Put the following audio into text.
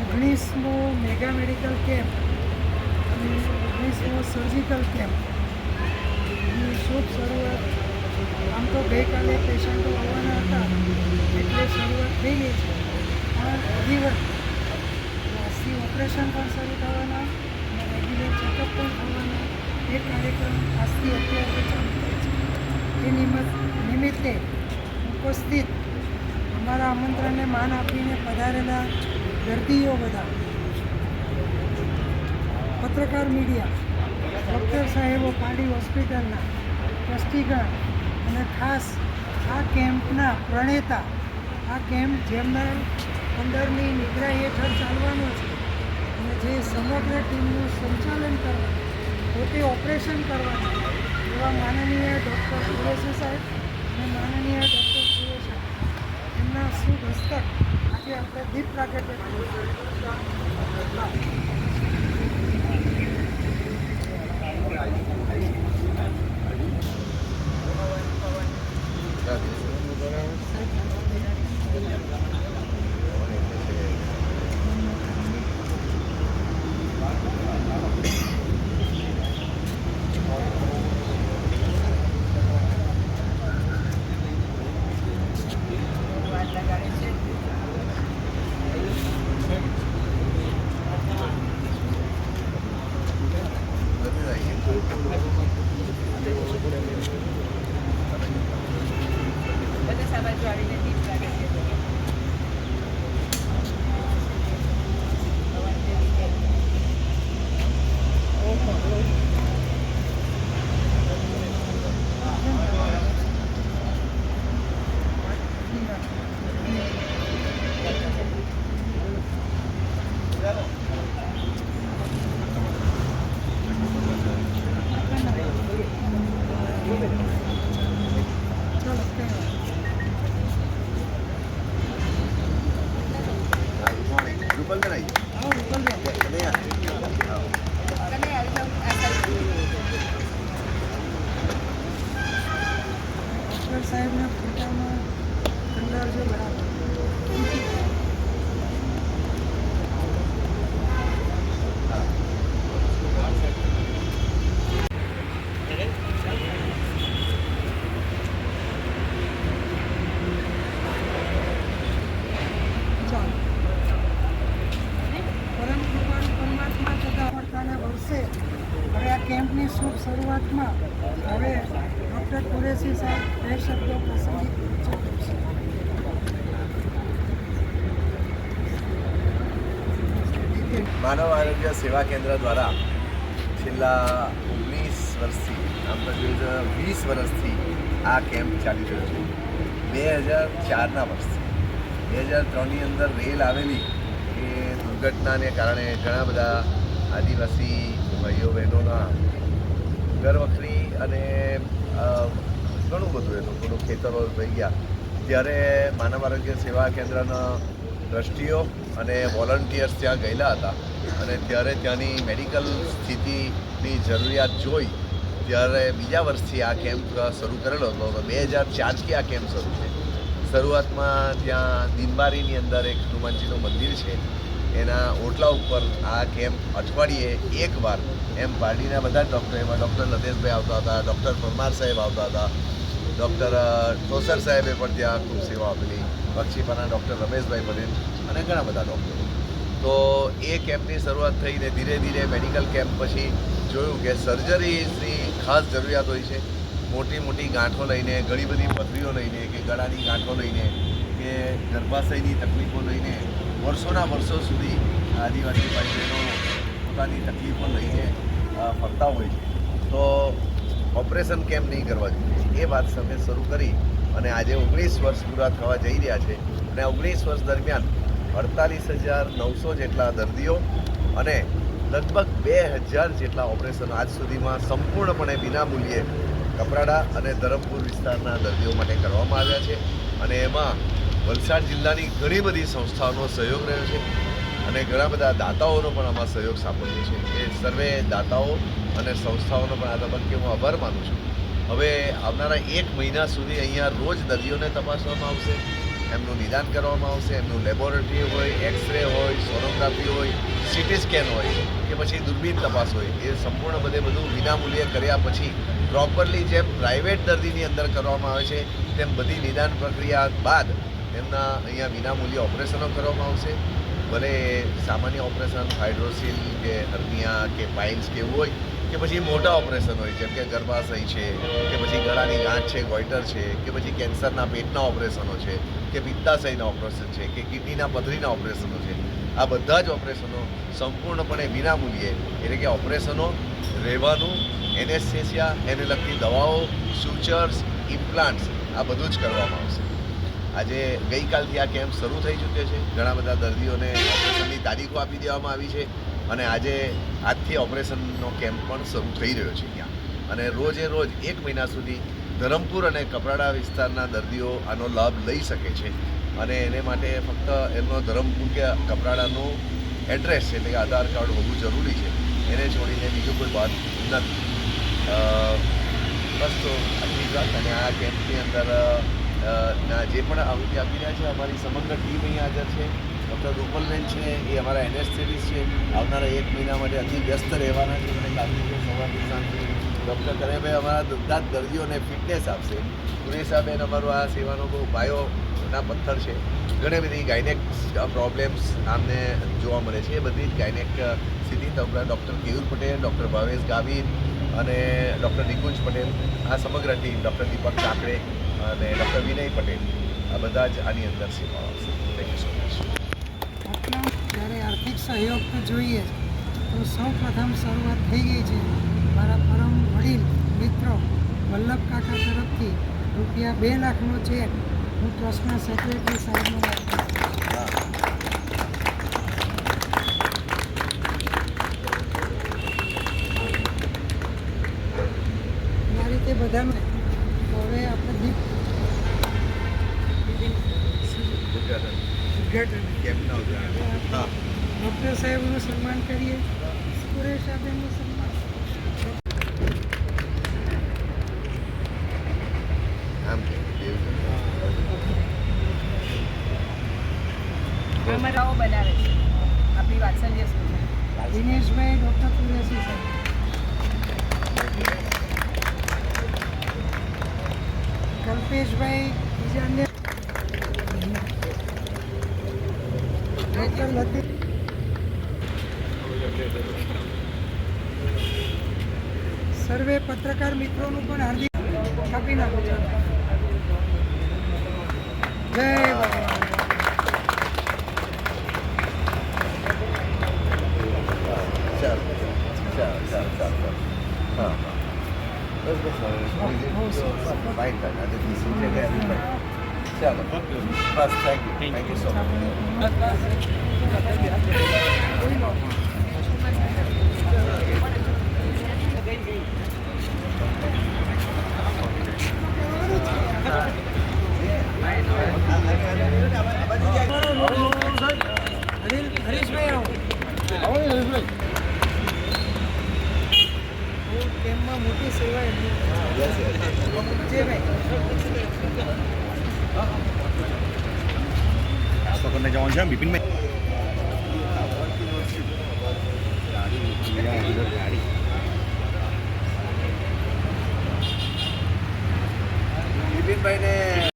ઓગણીસમો mega medical camp અને ઓગણીસમો surgical કેમ્પની શુભ શરૂઆત આમ તો ગઈકાલે પેશન્ટો આવવાના હતા, એટલે શરૂઆત થઈ ગઈ છે. પણ અધિવત ઓપરેશન પણ શરૂ થવાના અને રેગ્યુલર ચેકઅપ પણ થવાના. એ કાર્યક્રમ આજથી અત્યારે ચાલુ થાય છે. એ નિમિત્ત ઉપસ્થિત અમારા આમંત્રણને માન આપીને પધારેલા દર્દીઓ બધા, પત્રકાર મીડિયા ડૉક્ટર સાહેબો પાડી હોસ્પિટલના ટ્રસ્ટીગણ અને ખાસ આ કેમ્પના પ્રણેતા, આ કેમ્પ જેમના અંદરની નિદ્રા હેઠળ ચાલવાનો છે. જે સમગ્ર ટીમનું સંચાલન કરવાનું પોતે ઓપરેશન કરવાનું એવા માનનીય ડૉક્ટર સુરેશ સાહેબ અને માનનીય ડૉક્ટર સુરેશ એમના શુભ હસ્તક આજે આપણે દીપ પ્રાગટ્ય બધા કેમ્પની શુભ શરૂઆતમાં હવે ડૉક્ટર કુરેશી સાહેબ બે શબ્દો પ્રાસંગિક વિચાર માનવ આરોગ્ય સેવા કેન્દ્ર દ્વારા છેલ્લા ઓગણીસ વર્ષથી, આમ તો જોઈએ વીસ વર્ષથી આ કેમ્પ ચાલી રહ્યો છે. બે હજાર ચારના વર્ષથી. બે હજાર ત્રણની અંદર રેલ આવેલી એ દુર્ઘટનાને કારણે ઘણા બધા આદિવાસી ભાઈઓ બહેનોના ઘર વખરી અને ઘણું બધું એ લોકોનું ખેતરો થઈ ગયા. ત્યારે માનવ આરોગ્ય સેવા કેન્દ્રના ટ્રસ્ટીઓ અને વોલન્ટિયર્સ ત્યાં ગયેલા હતા. અને ત્યારે ત્યાંની મેડિકલ સ્થિતિની જરૂરિયાત જોઈ, ત્યારે બીજા વર્ષથી આ કેમ્પ શરૂ કરેલો હતો. તો બે હજાર ચારથી આ કેમ્પ શરૂ છે. શરૂઆતમાં ત્યાં દિનબારીની અંદર એક હનુમાનજીનું મંદિર છે. એના ઓટલા ઉપર આ કેમ્પ અઠવાડિયે એકવાર એમ પાર્ટીના બધા જ ડૉક્ટર એમાં ડૉક્ટર લતેશભાઈ આવતા હતા ડૉક્ટર પરમાર સાહેબ આવતા હતા ડૉક્ટર ઠોસર સાહેબે પણ ત્યાં ખૂબ સેવા આપેલી. બક્ષીપાના ડૉક્ટર રમેશભાઈ પટેલ અને ઘણા બધા ડૉક્ટરો. તો એ કેમ્પની શરૂઆત થઈને ધીરે ધીરે મેડિકલ કેમ્પ પછી જોયું કે સર્જરીની ખાસ જરૂરિયાત હોય છે. મોટી મોટી ગાંઠો લઈને, ઘણી બધી પથરીઓ લઈને, કે ગળાની ગાંઠો લઈને, કે ગર્ભાશયની તકલીફો લઈને વર્ષોના વર્ષો સુધી આદિવાસી ભાઈ બહેનો પોતાની તકલીફો લઈને ફરતા હોય છે. તો ઓપરેશન કેમ નહીં કરવા જોઈએ? એ વાત સાથે શરૂ કરી અને આજે ઓગણીસ વર્ષ પૂરા થવા જઈ રહ્યા છે અને ઓગણીસ વર્ષ દરમિયાન અડતાલીસ હજાર નવસો જેટલા દર્દીઓ અને લગભગ બે હજાર જેટલા ઓપરેશન આજ સુધીમાં સંપૂર્ણપણે વિનામૂલ્યે કપરાડા અને ધરમપુર વિસ્તારના દર્દીઓ માટે કરવામાં આવ્યા છે અને એમાં વલસાડ જિલ્લાની ઘણી બધી સંસ્થાઓનો સહયોગ રહ્યો છે અને ઘણા બધા દાતાઓનો પણ આમાં સહયોગ સાંપડ્યો છે. એ સર્વે દાતાઓ અને સંસ્થાઓનો પણ આ તબક્કે હું આભાર માનું છું. હવે આવનારા એક મહિના સુધી અહીંયા રોજ દર્દીઓને તપાસવામાં આવશે, એમનું નિદાન કરવામાં આવશે, એમનું લેબોરેટરી હોય, એક્સરે હોય, સોનોગ્રાફી હોય, સીટી સ્કેન હોય, કે પછી દૂરબીન તપાસ હોય, એ સંપૂર્ણ બધે બધું વિનામૂલ્યે કર્યા પછી પ્રોપરલી જેમ પ્રાઇવેટ દર્દીની અંદર કરવામાં આવે છે, તેમ બધી નિદાન પ્રક્રિયા બાદ એમના અહીંયા વિનામૂલ્યે ઓપરેશનો કરવામાં આવશે. ભલે સામાન્ય ઓપરેશન, હાઇડ્રોસિલ કે હર્નિયા કે પાઇલ્સ કે એવું હોય કે પછી મોટા ઓપરેશન હોય, જેમ કે ગર્ભાશય છે, કે પછી ગળાની ગાંઠ છે, ગોઈટર છે, કે પછી કેન્સરના પેટના ઓપરેશનો છે, કે પિત્તાશયના ઓપરેશન છે, કે કિડનીના પથરીના ઓપરેશનો છે, આ બધા જ ઓપરેશનો સંપૂર્ણપણે વિનામૂલ્યે, એટલે કે ઓપરેશનો રહેવાનું, એનેસ્થેસિયા, એને લગતી દવાઓ ફ્યુચર્સ ઇમ્પ્લાન્ટ્સ આ બધું જ કરવામાં આવશે. આજે ગઈકાલથી આ કેમ્પ શરૂ થઈ ચૂક્યો છે. ઘણા બધા દર્દીઓને ઓપરેશનની તારીખો આપી દેવામાં આવી છે. અને આજે આજથી ઓપરેશનનો કેમ્પ પણ શરૂ થઈ રહ્યો છે ત્યાં. અને રોજે રોજ એક મહિના સુધી ધરમપુર અને કપરાડા વિસ્તારના દર્દીઓ આનો લાભ લઈ શકે છે. અને એને માટે ફક્ત એમનો ધરમપુર કે કપરાડાનું એડ્રેસ એટલે કે આધાર કાર્ડ હોવું જરૂરી છે. એને છોડીને બીજું કોઈ વાત નથી. બસ તો આટલી વાત. અને આ કેમ્પની અંદર જે પણ આવૃત્તિ આપી રહ્યા છે, અમારી સમગ્ર ટીમ અહીં હાજર છે. ડૉક્ટર રૂપલબેન છે, એ અમારા એનેસ્થેટિસ છે. આવનારા એક મહિના માટે અતિ વ્યસ્ત રહેવાના છે. અને કાલથી સવારથી સાંજથી ડૉક્ટર કરેભાઈ અમારા બધા જ દર્દીઓને ફિટનેસ આપશે. સુરેશાબેન અમારો આ સેવાનો બહુ પાયોના પથ્થર છે. ઘણી બધી ગાયનેક પ્રોબ્લેમ્સ આમને જોવા મળે છે. એ બધી જ ગાયનેક સ્થિતિ તમારા ડૉક્ટર કેયુર પટેલ, ડૉક્ટર ભાવેશ ગાવિત અને ડૉક્ટર નિકુંજ પટેલ, આ સમગ્ર ટીમ ડૉક્ટર દીપક કાકડે અને ડૉક્ટર વિનય પટેલ, આ બધા જ આની અંદર સેવા આવશે થેન્ક યુ સો મચ આટલા જ્યારે આર્થિક સહયોગ તો જોઈએ. તો સૌ પ્રથમ શરૂઆત થઈ ગઈ છે મારા પરમ વડીલ, મિત્રો, વલ્લભ કાકા તરફથી રૂપિયા બે લાખનો ચેક હું ટ્રસ્ટના સેક્રેટરી સાહેબને. આ રીતે બધાને તો હવે આપણે દીપ ઉદ્ઘાટન હા ડૉક્ટર સાહેબનું સન્માન કરીએ સુરેશ સાહેબનું સન્માન છે આપણી વાત્સલ્ય સ્કૂલમાં દિનેશભાઈ ડૉક્ટર કુરેશી કલ્પેશભાઈ બીજા અન્ય ડૉક્ટર હતી સર્વે પત્રકાર મિત્રોનું પણ હાર્દિક કાપી નાખું છું. જય ભગવાન. હા બસ બસ હવે ફાઇન થાય ચાલો બસ thank you thank you so much Harishbhai આવો બહુ કેમ્પમાં મોટી સેવા એમની. જે નાસ્તો પકડને જવાનું છે બિપિનભાઈ ગાડી બિપિનભાઈને